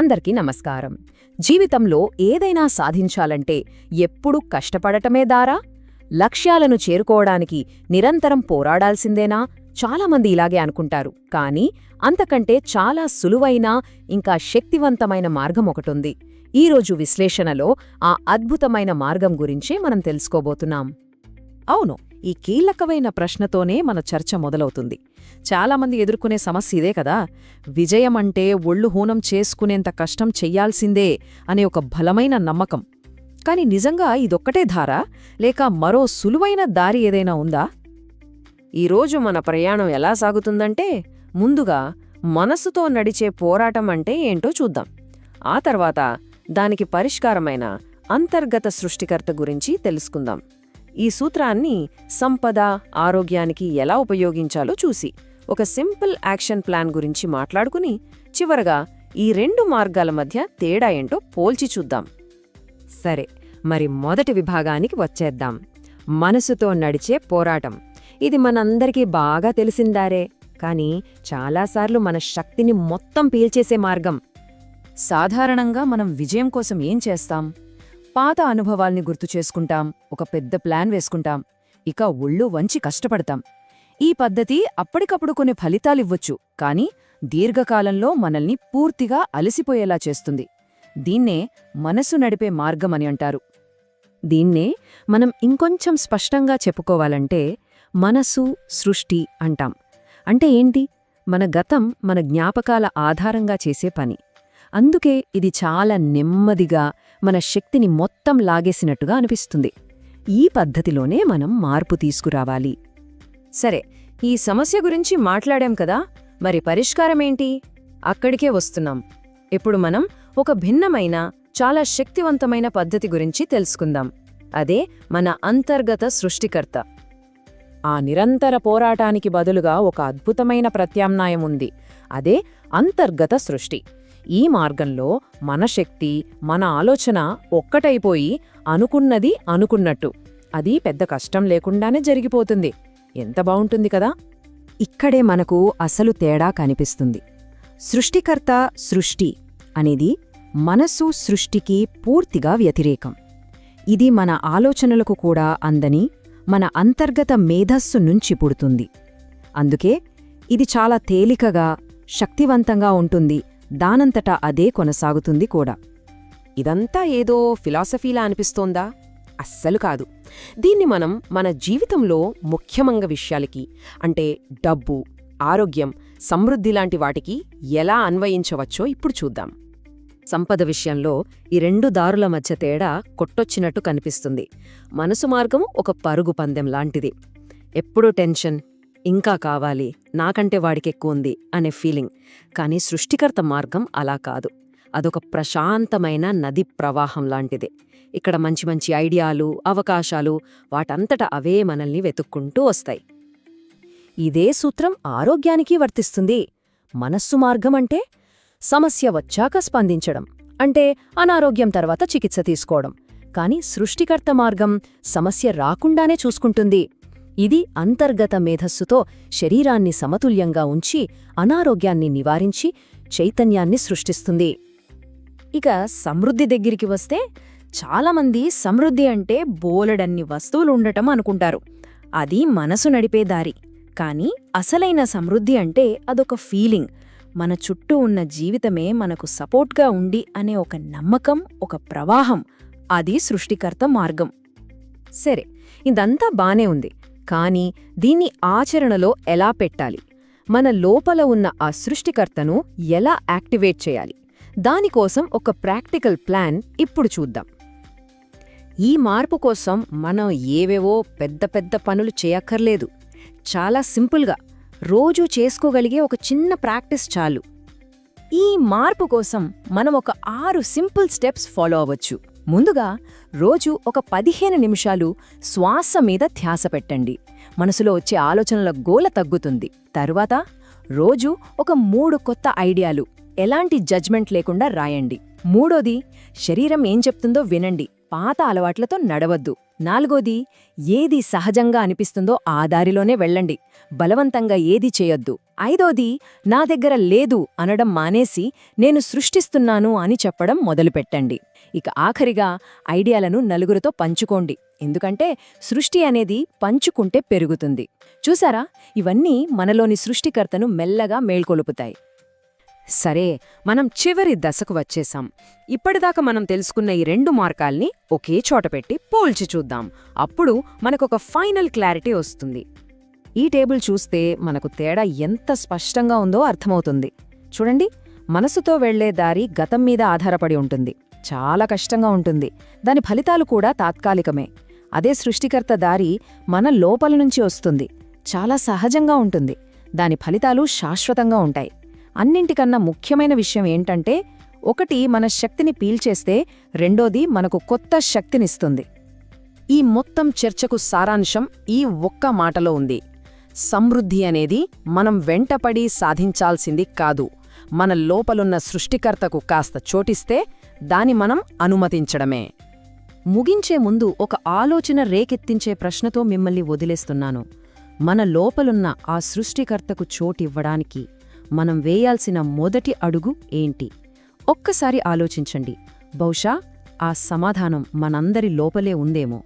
అందరికీ నమస్కారం. జీవితంలో ఏదైనా సాధించాలంటే ఎప్పుడూ కష్టపడటమే దారా? లక్ష్యాలను చేరుకోవడానికి నిరంతరం పోరాడాల్సిందేనా? చాలామంది ఇలాగే అనుకుంటారు. కానీ అంతకంటే చాలా సులువైన ఇంకా శక్తివంతమైన మార్గం ఒకటుంది. ఈరోజు విశ్లేషణలో ఆ అద్భుతమైన మార్గం గురించే మనం తెలుసుకోబోతున్నాం. అవును ఈ కీలకమైన ప్రశ్నతోనే మన చర్చ మొదలవుతుంది. చాలామంది ఎదుర్కొనే సమస్య ఇదే కదా. విజయం అంటే ఒళ్ళు హూనం చేసుకునేంత కష్టం చెయ్యాల్సిందే అనే ఒక బలమైన నమ్మకం. కాని నిజంగా ఇదొక్కటే ధార? లేక మరో సులువైన దారి ఏదైనా ఉందా? ఈరోజు మన ప్రయాణం ఎలా సాగుతుందంటే ముందుగా మనసుతో నడిచే పోరాటం అంటే ఏంటో చూద్దాం. ఆ తర్వాత దానికి పరిష్కారమైన అంతర్గత సృష్టికర్త గురించి తెలుసుకుందాం. ఈ సూత్రాన్ని సంపద ఆరోగ్యానికి ఎలా ఉపయోగించాలో చూసి ఒక సింపుల్ యాక్షన్ ప్లాన్ గురించి మాట్లాడుకుని చివరగా ఈ రెండు మార్గాల మధ్య తేడా ఏంటో పోల్చి చూద్దాం. సరే మరి మొదటి విభాగానికి వచ్చేద్దాం. మనసుతో నడిచే పోరాటం. ఇది మనందరికీ బాగా తెలిసిందారే. కానీ చాలాసార్లు మన శక్తిని మొత్తం పీల్చేసే మార్గం. సాధారణంగా మనం విజయం కోసం ఏం చేస్తాం? పాత అనుభవాల్ని గుర్తు చేసుకుంటాం ఒక పెద్ద ప్లాన్ వేసుకుంటాం ఇక ఒళ్ళు వంచి కష్టపడతాం. ఈ పద్ధతి అప్పటికప్పుడు కొన్ని ఫలితాలివ్వొచ్చు కానీ దీర్ఘకాలంలో మనల్ని పూర్తిగా అలసిపోయేలా చేస్తుంది. దీన్నే మనసు నడిపే మార్గమని అంటారు. దీన్నే మనం ఇంకొంచెం స్పష్టంగా చెప్పుకోవాలంటే మనసు సృష్టి అంటాం. అంటే ఏంటి? మన గతం మన జ్ఞాపకాల ఆధారంగా చేసే పని. అందుకే ఇది చాలా నెమ్మదిగా మన శక్తిని మొత్తం లాగేసినట్టుగా అనిపిస్తుంది. ఈ పద్ధతిలోనే మనం మార్పు తీసుకురావాలి. సరే ఈ సమస్య గురించి మాట్లాడాం కదా మరి పరిష్కారమేంటి? అక్కడికే వస్తున్నాం. ఇప్పుడు మనం ఒక భిన్నమైన చాలా శక్తివంతమైన పద్ధతి గురించి తెలుసుకుందాం. అదే మన అంతర్గత సృష్టికర్త. ఆ నిరంతర పోరాటానికి బదులుగా ఒక అద్భుతమైన ప్రత్యామ్నాయం ఉంది. అదే అంతర్గత సృష్టి. ఈ మార్గంలో మన శక్తి మన ఆలోచన ఒక్కటైపోయి అనుకున్నది అనుకున్నట్టు. అది పెద్ద కష్టం లేకుండానే జరిగిపోతుంది. ఎంత బావుంటుంది కదా? ఇక్కడే మనకు అసలు తేడా కనిపిస్తుంది. సృష్టికర్త సృష్టి అనేది మనసు సృష్టికి పూర్తిగా వ్యతిరేకం. ఇది మన ఆలోచనలకు కూడా అందని మన అంతర్గత మేధస్సు నుంచి పుడుతుంది. అందుకే ఇది చాలా తేలికగా శక్తివంతంగా ఉంటుంది దానంతటా అదే కొనసాగుతుంది కూడా. ఇదంతా ఏదో ఫిలాసఫీలా అనిపిస్తోందా? అస్సలు కాదు. దీన్ని మనం మన జీవితంలో ముఖ్యమంగ విషయాలకి అంటే డబ్బు ఆరోగ్యం సమృద్ధి లాంటి వాటికి ఎలా అన్వయించవచ్చో ఇప్పుడు చూద్దాం. సంపద విషయంలో ఈ రెండు దారుల మధ్య తేడా కొట్టొచ్చినట్టు కనిపిస్తుంది. మనసు మార్గం ఒక పరుగు పందెం లాంటిది. ఎప్పుడూ టెన్షన్ ఇంకా కావాలి నాకంటే వాడికెక్కువుంది అనే ఫీలింగ్. కానీ సృష్టికర్త మార్గం అలా కాదు. అదొక ప్రశాంతమైన నది ప్రవాహం లాంటిది. ఇక్కడ మంచి మంచి ఐడియాలు అవకాశాలు వాటంతట అవే మనల్ని వెతుక్కుంటూ వస్తాయి. ఇదే సూత్రం ఆరోగ్యానికి వర్తిస్తుంది. మనస్సు మార్గం అంటే సమస్య వచ్చాక స్పందించడం అంటే అనారోగ్యం తర్వాత చికిత్స తీసుకోవడం. కాని సృష్టికర్త మార్గం సమస్య రాకుండానే చూసుకుంటుంది. ఇది అంతర్గత మేధస్సుతో శరీరాన్ని సమతుల్యంగా ఉంచి అనారోగ్యాన్ని నివారించి చైతన్యాన్ని సృష్టిస్తుంది. ఇక సమృద్ధి దగ్గరికి వస్తే చాలామంది సమృద్ధి అంటే బోలెడన్ని వస్తువులు ఉండటం అనుకుంటారు. అది మనసు నడిపే దారి. కానీ అసలైన సమృద్ధి అంటే అదొక ఫీలింగ్. మన చుట్టూ ఉన్న జీవితమే మనకు సపోర్ట్గా ఉండి అనే ఒక నమ్మకం ఒక ప్రవాహం. అది సృష్టికర్త మార్గం. సరే ఇదంతా బానే ఉంది. కానీ దీన్ని ఆచరణలో ఎలా పెట్టాలి? మన లోపల ఉన్న ఆ సృష్టికర్తను ఎలా యాక్టివేట్ చేయాలి? దానికోసం ఒక ప్రాక్టికల్ ప్లాన్ ఇప్పుడు చూద్దాం. ఈ మార్పు కోసం మనం ఏవేవో పెద్ద పెద్ద పనులు చేయక్కర్లేదు. చాలా సింపుల్గా రోజూ చేసుకోగలిగే ఒక చిన్న ప్రాక్టీస్ చాలు. ఈ మార్పు కోసం మనం ఒక ఆరు సింపుల్ స్టెప్స్ ఫాలో అవ్వచ్చు. ముందుగా రోజు ఒక పదిహేను నిమిషాలు శ్వాస మీద ధ్యాస పెట్టండి. మనసులో వచ్చే ఆలోచనల గోల తగ్గుతుంది. తరువాత రోజు ఒక మూడు కొత్త ఐడియాలు. ఎలాంటి జడ్జ్మెంట్ లేకుండా రాయండి. మూడోది శరీరం ఏం చెప్తుందో వినండి. పాత అలవాట్లతో నడవద్దు. నాలుగోది ఏది సహజంగా అనిపిస్తుందో ఆ దారిలోనే వెళ్ళండి. బలవంతంగా ఏది చేయొద్దు. ఐదోది నా దగ్గర లేదు అనడం మానేసి నేను సృష్టిస్తున్నాను అని చెప్పడం మొదలుపెట్టండి. ఇక ఆఖరిగా ఐడియాలను నలుగురితో పంచుకోండి. ఎందుకంటే సృష్టి అనేది పంచుకుంటే పెరుగుతుంది. చూసారా? ఇవన్నీ మనలోని సృష్టికర్తను మెల్లగా మేల్కొలుపుతాయి. సరే మనం చివరి దశకు వచ్చేసాం ఇప్పటిదాకా మనం తెలుసుకున్న ఈ రెండు మార్గాల్ని ఒకే చోట పెట్టి పోల్చి చూద్దాం. అప్పుడు మనకొక ఫైనల్ క్లారిటీ వస్తుంది. ఈ టేబుల్ చూస్తే మనకు తేడా ఎంత స్పష్టంగా ఉందో అర్థమవుతుంది. చూడండి మనసుతో వెళ్ళే దారి గతం మీద ఆధారపడి ఉంటుంది. చాలా కష్టంగా ఉంటుంది. దాని ఫలితాలు కూడా తాత్కాలికమే. అదే సృష్టికర్త దారి మన లోపల నుంచి వస్తుంది. చాలా సహజంగా ఉంటుంది. దాని ఫలితాలు శాశ్వతంగా ఉంటాయి. అన్నింటికన్నా ముఖ్యమైన విషయం ఏంటంటే ఒకటి మన శక్తిని పీల్చేస్తే రెండోది మనకు కొత్త శక్తినిస్తుంది. ఈ మొత్తం చర్చకు సారాంశం ఈ ఒక్క మాటలో ఉంది. సమృద్ధి అనేది మనం వెంటపడి సాధించాల్సింది కాదు. మన లోపలున్న సృష్టికర్తకు కాస్త చోటిస్తే దాని మనం అనుమతించడమే. ముగించే ముందు ఒక ఆలోచన రేకెత్తించే ప్రశ్నతో మిమ్మల్ని వదిలేస్తున్నాను. మన లోపలున్న ఆ సృష్టికర్తకు చోటివ్వడానికి మనం వేయాల్సిన మొదటి అడుగు ఏంటి? ఒక్కసారి ఆలోచించండి. బహుశా ఆ సమాధానం మనందరి లోపలే ఉందేమో.